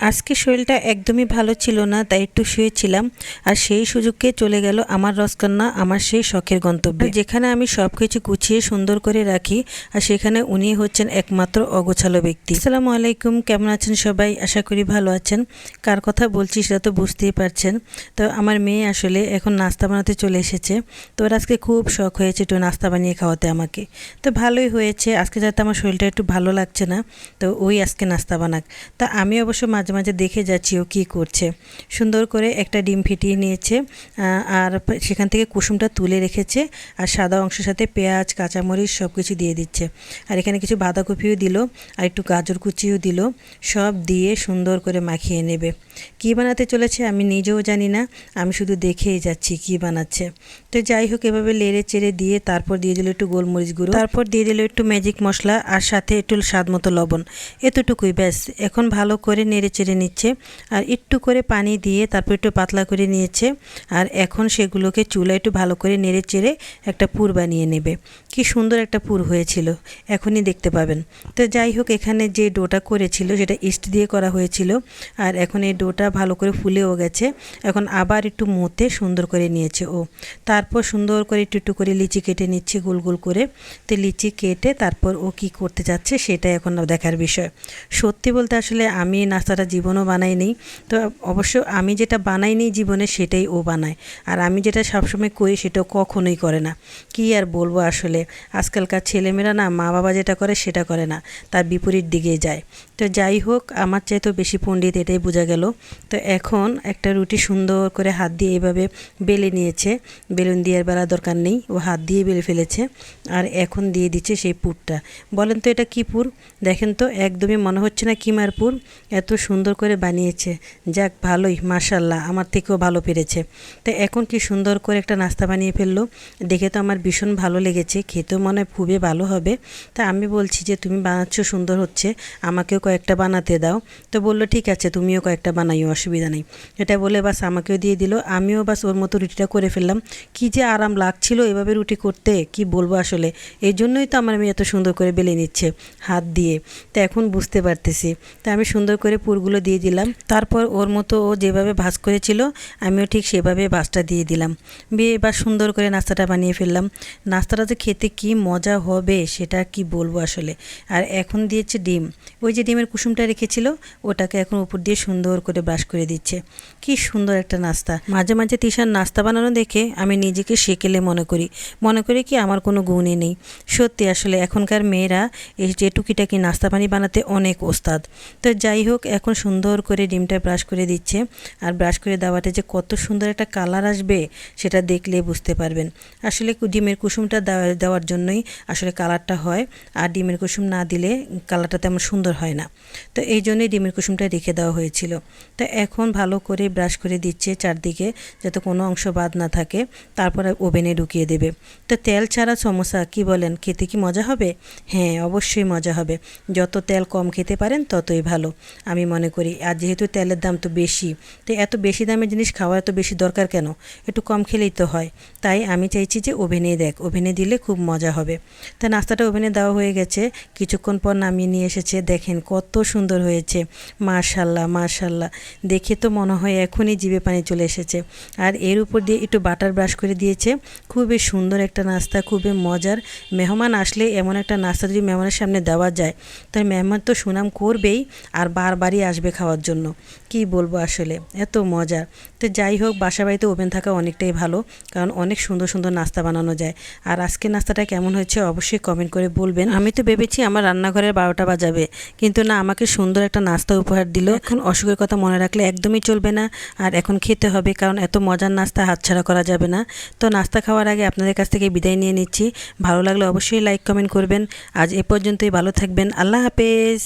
আজকে শরীরটা একদমই ভালো ছিল না তাই একটু শুয়েছিলাম। আর সেই সুযোগকে চলে গেল আমার রসকান্না আমার সেই শখের গন্তব্যে। যেখানে আমি সব কিছু গুছিয়ে সুন্দর করে রাখি আর সেখানে উনি হচ্ছেন একমাত্র অগোছালো ব্যক্তি। আসসালামু আলাইকুম কেমন আছেন সবাই? আশা করি ভালো আছেন। কার কথা বলছি সেটা তো বুঝতেই পারছেন। তো আমার মেয়ে আসলে এখন নাস্তা বানাতে চলে এসেছে। তো ওর আজকে খুব শখ হয়েছে একটু নাস্তা বানিয়ে খাওয়াতে আমাকে। তো ভালোই হয়েছে আজকে যাতে আমার শরীরটা একটু ভালো লাগছে না তো ওই আজকে নাস্তা বানাক। তা আমি অবশ্য মাঝে মাঝে দেখে যাচ্ছি ও কী করছে। সুন্দর করে একটা ডিম ফিটিয়ে নিয়েছে আর সেখান থেকে কুসুমটা তুলে রেখেছে, আর সাদা অংশের সাথে পেঁয়াজ, কাঁচামরিচ সব কিছু দিয়ে দিচ্ছে। আর এখানে কিছু বাঁধাকপিও দিল, আর একটু গাজর কুচিও দিল, সব দিয়ে সুন্দর করে মাখিয়ে নেবে। কি বানাতে চলেছে আমি নিজেও জানি না, আমি শুধু দেখেই যাচ্ছি কি বানাচ্ছে। তো যাই হোক, এভাবে লেড়ে চেড়ে দিয়ে তারপর দিয়ে দিল একটু গোলমরিচ গুঁড়ো, তারপর দিয়ে দিল একটু ম্যাজিক মশলা, আর সাথে একটু স্বাদ মতো লবণ। এতটুকুই, ব্যাস। এখন ভালো করে নেড়ে চেড়ে নিচ্ছে। আর একটু করে পানি দিয়ে তারপর একটু পাতলা করে নিয়েছে। আর এখন সেগুলোকে চুলা একটু ভালো করে নেড়ে চেড়ে একটা পুর বানিয়ে নেবে। কি সুন্দর একটা পুর হয়েছিল, এখনই দেখতে পাবেন। তো যাই হোক, এখানে যে ডোটা করেছিল, সেটা ইস্ট দিয়ে করা হয়েছিল। আর এখন এই ডোটা ভালো করে ফুলেও গেছে। এখন আবার একটু মতে সুন্দর করে নিয়েছে ও। তারপর সুন্দর করে একটু একটু করে লিচি কেটে নিচ্ছে গোল গোল করে। তো লিচি কেটে তারপর ও কি করতে যাচ্ছে সেটা এখন দেখার বিষয়। সত্যি বলতে আসলে আমি নাস্তাটা জীবনও বানাইনি তো অবশ্য আমি যেটা বানাইনি জীবনে সেটাই ও বানায়। আর আমি যেটা সবসময় করি সেটা কখনোই করে না। কি আর বলব আসলে? আজকালকার ছেলেমেয়েরা না মা বাবা যেটা করে সেটা করে না। তার বিপরীত দিকে যায়। তো যাই হোক, আমার চাইতেও বেশি পণ্ডিত এটাই বোঝা গেল। তো এখন একটা রুটি সুন্দর করে হাত দিয়ে এভাবে বেলে নিয়েছে। বেলুন দিয়ে বেলা দরকার নেই। ও হাত দিয়ে বেলে ফেলেছে। আর এখন দিয়ে দিচ্ছে সেই পুরটা। বলেন তো এটা কী পুর? দেখেন তো, একদমই মনে হচ্ছে না কিমার পুর। এত সুন্দর করে বানিয়েছে। যাক, ভালোই মাশাল্লাহ আমার থেকেও ভালো পেরেছে। তো এখন কি সুন্দর করে একটা নাস্তা বানিয়ে ফেলল? দেখে তো আমার ভীষণ ভালো লেগেছে, খেতেও মনে হয় খুবই ভালো হবে। তা আমি বলছি যে, তুমি বানাচ্ছ, সুন্দর হচ্ছে, আমাকেও কয়েকটা বানাতে দাও। তো বলল, ঠিক আছে, তুমিও কয়েকটা বানাইও, অসুবিধা নেই। এটা বলে বাস আমাকেও দিয়ে দিল। আমিও বাস ওর মতো রুটিটা করে ফেললাম। কি যে আরাম লাগছিল এভাবে রুটি করতে, কি বলব আসলে? এই জন্যই তো আমার মেয়ে এত সুন্দর করে বেলে নিচ্ছে হাত দিয়ে। তো এখন বুঝতে পারতেছি। তা আমি সুন্দর করে পুরগুলো দিয়ে দিলাম। তারপর ওর মতো ও যেভাবে ভাজ করেছিল, আমিও ঠিক সেভাবে ভাজটা দিয়ে দিলাম। দিয়ে এবার সুন্দর করে নাস্তাটা বানিয়ে ফেললাম। নাস্তাটা যে খেতে কি মজা হবে সেটা কি বলব আসলে? আর এখন দিয়েছে ডিম। ওই যে ডিমের কুসুমটা রেখেছিল, ওটাকে এখন উপর দিয়ে সুন্দর করে ব্রাশ করে দিচ্ছে। কি সুন্দর একটা নাস্তা। মাঝে মাঝে তিশার নাস্তা বানানো দেখে আমি নিজেকে সেকেলে মনে করি। মনে করি কি আমার কোনো গুণই নেই। সত্যি আসলে এখনকার মেয়েরা এই যে টুকিটাকি নাস্তা পানি বানাতে অনেক ওস্তাদ। তো যাই হোক, এখন সুন্দর করে ডিমটা ব্রাশ করে দিচ্ছে। আর ব্রাশ করে দেওয়াতে যে কত সুন্দর একটা কালার আসবে, সেটা দেখলে বুঝতে পারবেন। আসলে ডিমের কুসুমটা দেওয়ার জন্যই আসলে কালারটা হয়। আর ডিমের কুসুম না দিলে কালারটা তেমন সুন্দর হয় না। তো এই জন্যই ডিমের কুসুমটা রেখে দেওয়া হয়েছিল। তো এখন ভালো করে ব্রাশ করে দিচ্ছে চারদিকে যাতে কোনো অংশ বাদ না থাকে। তারপরে ওভেনে ঢুকিয়ে দেবে। তো তেল ছাড়া সমস্যা কি বলেন, খেতে কি মজা হবে? হ্যাঁ অবশ্যই মজা হবে। যত তেল কম খেতে পারেন, ততই ভালো। আমি মনে করি। আর যেহেতু তেলের দাম তো বেশি, তো এত বেশি দামের জিনিস খাওয়ার এত বেশি দরকার কেন? একটু কম খেলেই তো হয়। তাই আমি চাইছি যে ওভেনে দেখ, ওভেনে দিলে খুব মজা হবে। তা নাস্তাটা ওভেনে দেওয়া হয়ে গেছে। কিছুক্ষণ পর নামিয়ে নিয়ে এসেছে। দেখেন কত সুন্দর হয়েছে। মাশাল্লাহ মার্শাল্লাহ দেখে তো মনে হয় এখনই জিভে পানি চলে এসেছে। আর এর উপর দিয়ে একটু বাটার ব্রাশ করে দিয়েছে। খুবই সুন্দর একটা নাস্তা, খুবই মজার। মেহমান আসলে এমন একটা নাস্তা যদি মেহমানের সামনে দেওয়া যায় তাহলে মেহমান তো সুনাম করবেই। আর বারবারই আসবে খাওয়ার জন্য। কি বলব আসলে? এত মজার তো যাই হোক বাসা বাড়িতে ওভেন থাকা অনেকটাই ভালো, কারণ অনেক সুন্দর সুন্দর নাস্তা বানানো যায়। আর আজকে নাস্তাটা কেমন হয়েছে অবশ্যই কমেন্ট করে বলবেন। আমি তো ভেবেছি আমার রান্নাঘরের বারোটা বাজাবে, কিন্তু না, আমাকে সুন্দর একটা নাস্তা উপহার দিল। এখন অসুখের কথা মনে রাখলে একদমই চলবে না, আর এখন খেতে হবে, কারণ এত মজার নাস্তা হাতছাড়া করা যাবে না। তো নাস্তা খাওয়ার আগে আপনাদের কাছ থেকে বিদায় নিয়ে নিচ্ছি। ভালো লাগলে অবশ্যই লাইক কমেন্ট করবেন। আজ এ পর্যন্তই, ভালো থাকবেন। আল্লাহ হাফেজ।